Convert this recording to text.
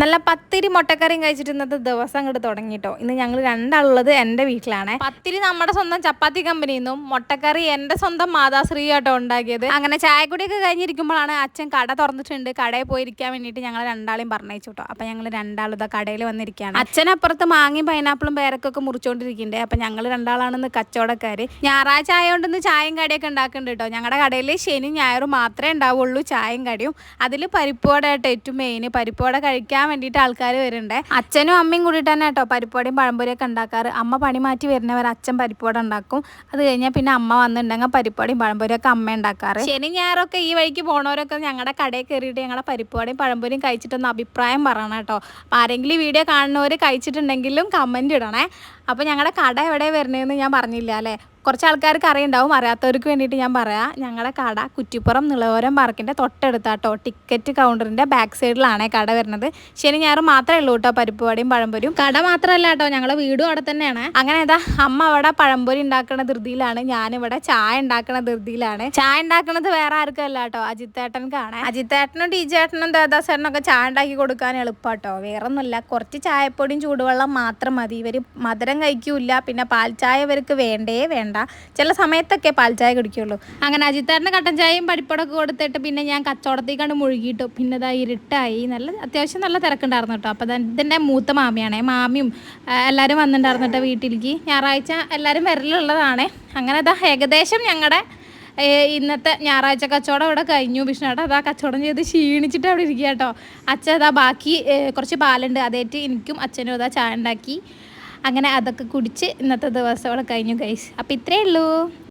നല്ല പത്തിരി മുട്ടക്കറിയും കഴിച്ചിട്ട് ഇന്നത്തെ ദിവസം അങ്ങോട്ട് തുടങ്ങിട്ടോ. ഇന്ന് ഞങ്ങൾ രണ്ടാളുള്ളത് എന്റെ വീട്ടിലാണ്. പത്തിരി നമ്മുടെ സ്വന്തം ചപ്പാത്തി കമ്പനിയിൽ നിന്നും മുട്ടക്കറി എന്റെ സ്വന്തം മാതാശ്രീ ആട്ടോ ഉണ്ടാക്കിയത്. അങ്ങനെ ചായക്കുടിയൊക്കെ കഴിഞ്ഞിരിക്കുമ്പോഴാണ് അച്ഛൻ കട തുറന്നിട്ടുണ്ട്. കടയിൽ പോയിരിക്കാൻ വേണ്ടിയിട്ട് ഞങ്ങൾ രണ്ടാളെയും പറഞ്ഞയച്ചു കേട്ടോ അപ്പം ഞങ്ങൾ രണ്ടാളും ഇതാ കടയിൽ വന്നിരിക്കുകയാണ്. അച്ഛനപ്പുറത്ത് മാങ്ങയും പൈനാപ്പിളും പേരക്കൊക്കെ മുറിച്ചുകൊണ്ടിരിക്കുന്നുണ്ട് അപ്പം ഞങ്ങൾ രണ്ടാളാണെന്ന് കച്ചവടക്കാർ ഞായറാഴ്ച ആയതുകൊണ്ട് ഇന്ന് ചായയും കടിയൊക്കെ ഉണ്ടാക്കുന്നുണ്ട് കേട്ടോ. ഞങ്ങളുടെ കടയിൽ ശനി ഞായറും മാത്രമേ ഉണ്ടാവുള്ളൂ ചായയും കടിയും. അതിൽ പരിപ്പോടായിട്ട് ഏറ്റവും മെയിൻ പരിപ്പോടെ കഴിക്കാൻ വേണ്ടിയിട്ട് ആൾക്കാർ വരുന്നുണ്ട്. അച്ഛനും അമ്മയും കൂടിയിട്ട് തന്നെ കേട്ടോ പരിപ്പോടയും പഴംപൊരിയൊക്കെ ഉണ്ടാക്കാറ്. അമ്മ പണി മാറ്റി വരുന്നവർ അച്ഛൻ പരിപ്പോട ഉണ്ടാക്കും. അത് കഴിഞ്ഞാൽ പിന്നെ അമ്മ വന്നിട്ടുണ്ടെങ്കിൽ പരിപ്പോടയും പഴംപൊരിയൊക്കെ അമ്മ ഉണ്ടാക്കാറ്. ശനി ഞായറൊക്കെ ഈ വഴിക്ക് പോണവരൊക്കെ ഞങ്ങളുടെ കടയിൽ കയറിയിട്ട് ഞങ്ങളുടെ പരിപ്പോടിയും പഴംപൊരിയും കഴിച്ചിട്ടൊന്ന് അഭിപ്രായം പറയണം കേട്ടോ. അപ്പോൾ ആരെങ്കിലും വീഡിയോ കാണുന്നവർ കഴിച്ചിട്ടുണ്ടെങ്കിലും കമന്റ് ഇടണേ. അപ്പോൾ ഞങ്ങളുടെ കട എവിടെ വരണേന്ന് ഞാൻ പറഞ്ഞില്ല അല്ലേ? കുറച്ച് ആൾക്കാർക്ക് അറിയണ്ടാവും അറിയാത്തവർക്ക് വേണ്ടിയിട്ട് ഞാൻ പറയാം. ഞങ്ങളുടെ കട കുറ്റിപ്പുറം നിളവരം പാർക്കിന്റെ തൊട്ടടുത്താട്ടോ. ടിക്കറ്റ് കൗണ്ടറിന്റെ ബാക്ക് സൈഡിലാണ് കട വരുന്നത്. ശനി ഞായർ മാത്രമേ ഉള്ളൂ കേട്ടോ പരിപ്പുവടയും പഴംപൊരിയും. കട മാത്രമല്ല കേട്ടോ ഞങ്ങളുടെ വീടും അവിടെ തന്നെയാണ്. അങ്ങനെ ഏതാ അമ്മ അവിടെ പഴംപൊരി ഉണ്ടാക്കുന്ന ധൃതിയിലാണ്. ഞാനിവിടെ ചായ ഉണ്ടാക്കുന്ന ധൃതിയിലാണ്. ചായ ഉണ്ടാക്കുന്നത് വേറെ ആർക്കും അല്ല കേട്ടോ അജിത്തേട്ടൻക്കാണ്. അജിത്തേട്ടനും ടീച്ചേട്ടനും ചേട്ടനും ദേദാസേട്ടനും ഒക്കെ ചായ ഉണ്ടാക്കി കൊടുക്കാൻ എളുപ്പാട്ടോ വേറെ ഒന്നുമില്ല കുറച്ച് ചായപ്പൊടിയും ചൂടുവെള്ളം മാത്രം മതി. ഇവർ മധുരം കഴിക്കൂല പിന്നെ പാൽ ചായ ഇവർക്ക് വേണ്ടേ വേണ്ട ചില സമയത്തൊക്കെ പാൽ ചായ കുടിക്കുള്ളൂ. അങ്ങനെ അജിത്താറിന് കട്ടൻ ചായയും പഠിപ്പടൊക്കെ കൊടുത്തിട്ട് പിന്നെ ഞാൻ കച്ചവടത്തേക്കാണ്ട് മുഴുകിയിട്ടു. പിന്നെ ഇതാ ഇരുട്ടായി നല്ല അത്യാവശ്യം നല്ല തിരക്കുണ്ടായിരുന്നു കേട്ടോ അപ്പോൾ ഇതിന്റെ മൂത്ത മാമിയാണേ. മാമിയും എല്ലാവരും വന്നിട്ടുണ്ടായിരുന്നു കേട്ടോ വീട്ടിലേക്ക്. ഞായറാഴ്ച എല്ലാവരും വരലുള്ളതാണേ. അങ്ങനെ ഇതാ ഏകദേശം ഞങ്ങളുടെ ഇന്നത്തെ ഞായറാഴ്ച കച്ചവടം ഇവിടെ കഴിഞ്ഞു. വിഷ്ണുവേട്ട അതാ കച്ചവടം ചെയ്ത് ക്ഷീണിച്ചിട്ട് അവിടെ ഇരിക്കുക കേട്ടോ അച്ഛൻ അതാ ബാക്കി കുറച്ച് പാലുണ്ട്. അതേറ്റ് എനിക്കും അച്ഛനും അതാ ചായ ഉണ്ടാക്കി. അങ്ങനെ അതൊക്കെ കുടിച്ച് ഇന്നത്തെ ദിവസം അവിടെ കഴിഞ്ഞു ഗൈസ് അപ്പം ഇത്രയേ ഉള്ളൂ.